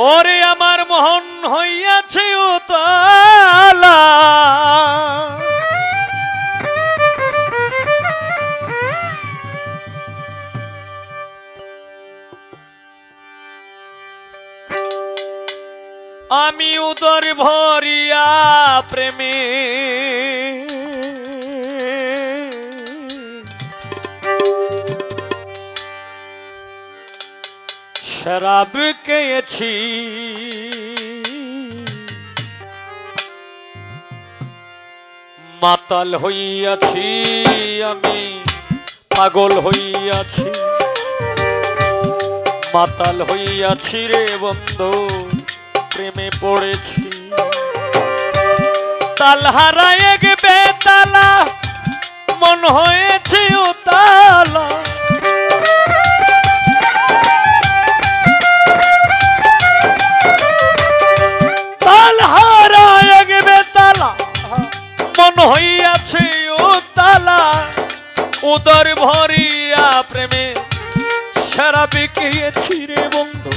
ওরে আমার মোহন হইয়াছে উতালা আমি উদর ভরিয়া প্রেমে শরাব খেয়েছি মাতাল হইয়াছি আমি পাগল হইয়াছি মাতাল হইয়াছি রে বন্ধু প্রেমে পড়েছি তাল হারায় বেতালা মন হয়েছে ও তাল হইয়াছে ও তালা, উদর ভরিয়া প্রেমে সারা বিকিয়েছি রে বন্ধু।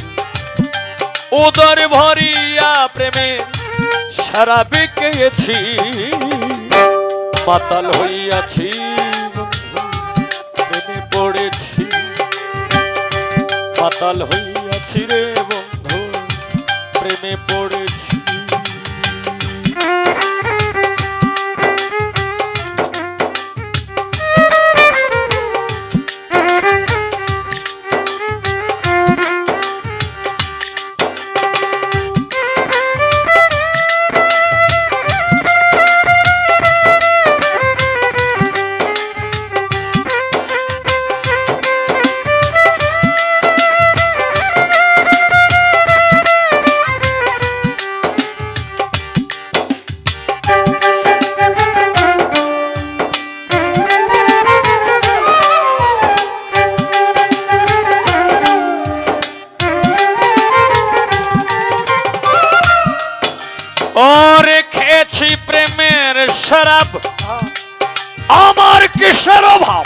উদর ভরিয়া প্রেমে সারা বিকিয়েছি মাতাল হইয়াছি পড়েছি। মাতাল হইয়াছি শরাব আমার কিসের অভাব?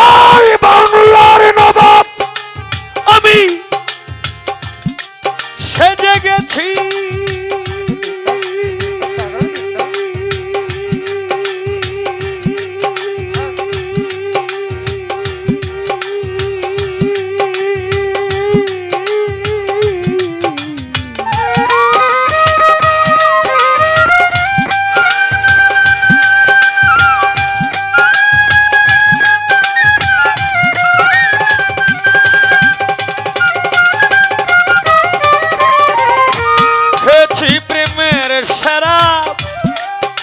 ওই বাংলার নবাব আমি সেজে গেছি।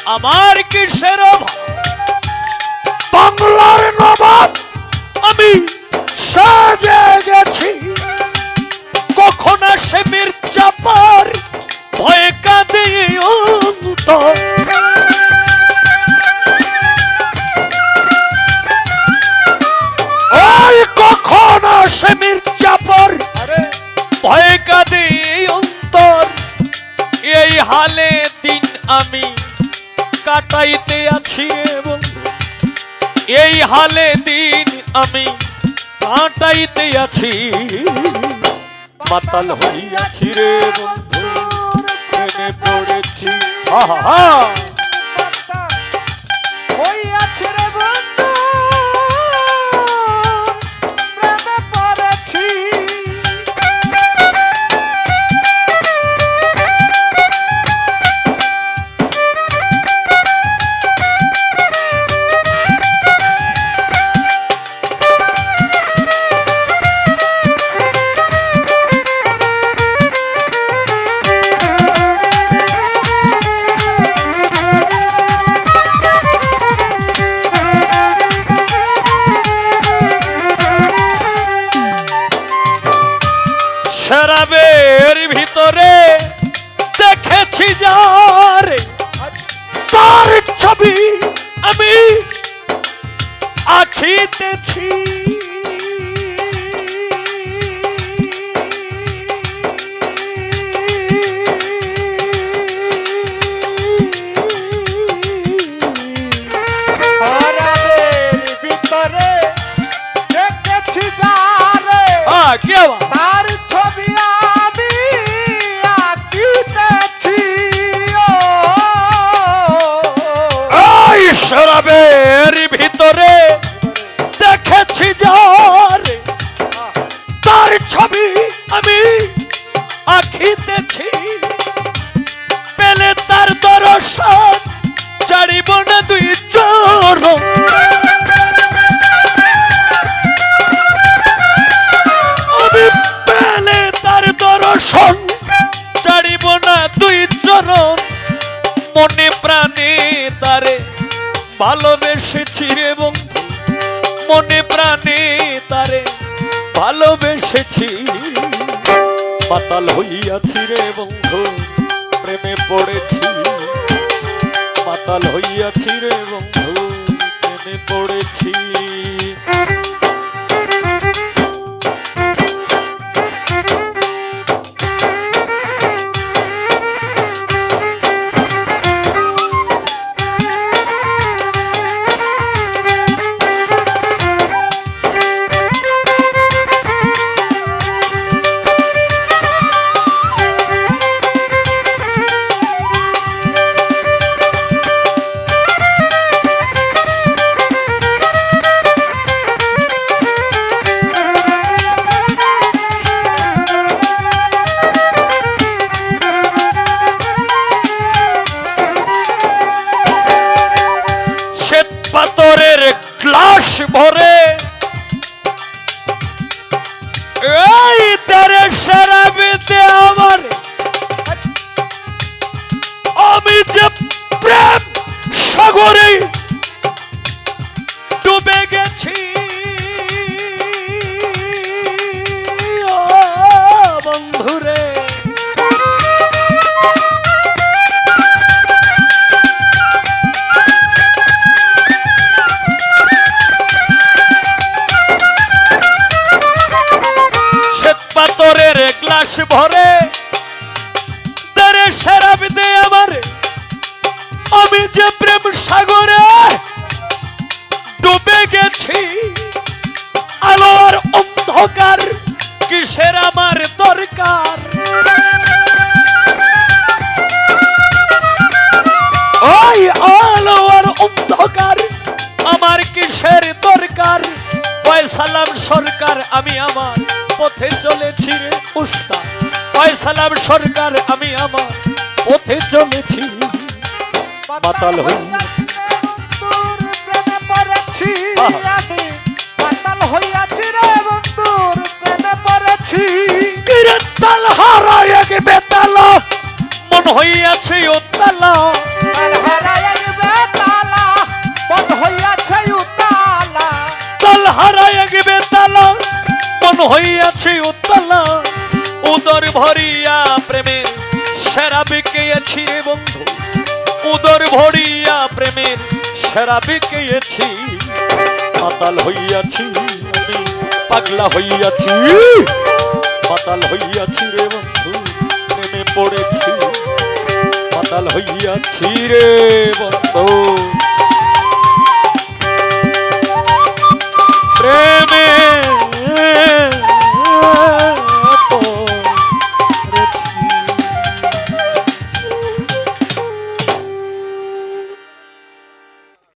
আমার কিসের বাংলার নবাব আমি সাজে গেছি। কখন আসে মির্জাপার ভয়ে কাঁদে কাটাইতে আছি এই হালে দিন আমি কাটাইতে আছি। মাতাল হইয়াছি রে বন্ধু পড়েছি। আহা হইয়াছে শরাবের ভিতরে দেখেছি যারে তার ছবি আমি আখিতেছি আঁকিতেছি পেলে তার দর্শন ছাড়িব না দুই আমি পেলে তার দর্শন ছাড়িব না দুই চরণ। মনে প্রাণে তারে ভালোবেসেছি বন্ধু। মনে প্রাণে তারে ভালোবেসেছি। মাতাল হইয়াছি রে বন্ধু প্রেমে পড়েছি। পাতাল হইয়াছি রে বন্ধু প্রেমে পড়েছি। ভরে। এই তারে শরাবিতে গ্লাস ভরে, তারে শরাব দে আমার। আমি যে প্রেম সাগরে ডুবে গেছি, আলোর অন্ধকার কিসের আমার দরকার? ওই আলো আর অন্ধকার আমার কিসের দরকার? সালাম সরকার আমি আমার। পথে চলেছি রে উস্তাদ। সালাম সরকার আমি আমার পথে চলেছি। মাতাল হই। মাতাল হইয়াছি রে বন্ধুর প্রেমে পড়েছি কিরে তাল হারায় গে বেতালা মন হইয়াছে উত্তালা। তাল হারায় বেতালা বন্ধ হইয়াছে উতালা তাল হারায় গে বেতালা মন হইয়াছে উত্তালা, উদর ভরিয়া প্রেমের সেরা বিকেয়েছি বন্ধু। উদর ভরিয়া প্রেমের সেরা বিকেয়েছি। মাতাল হইয়াছি পাগলা হইয়াছি। মাতাল হইয়াছি রে বন্ধু, প্রেমে পড়েছি। মাতাল হইয়াছি রে বন্ধু।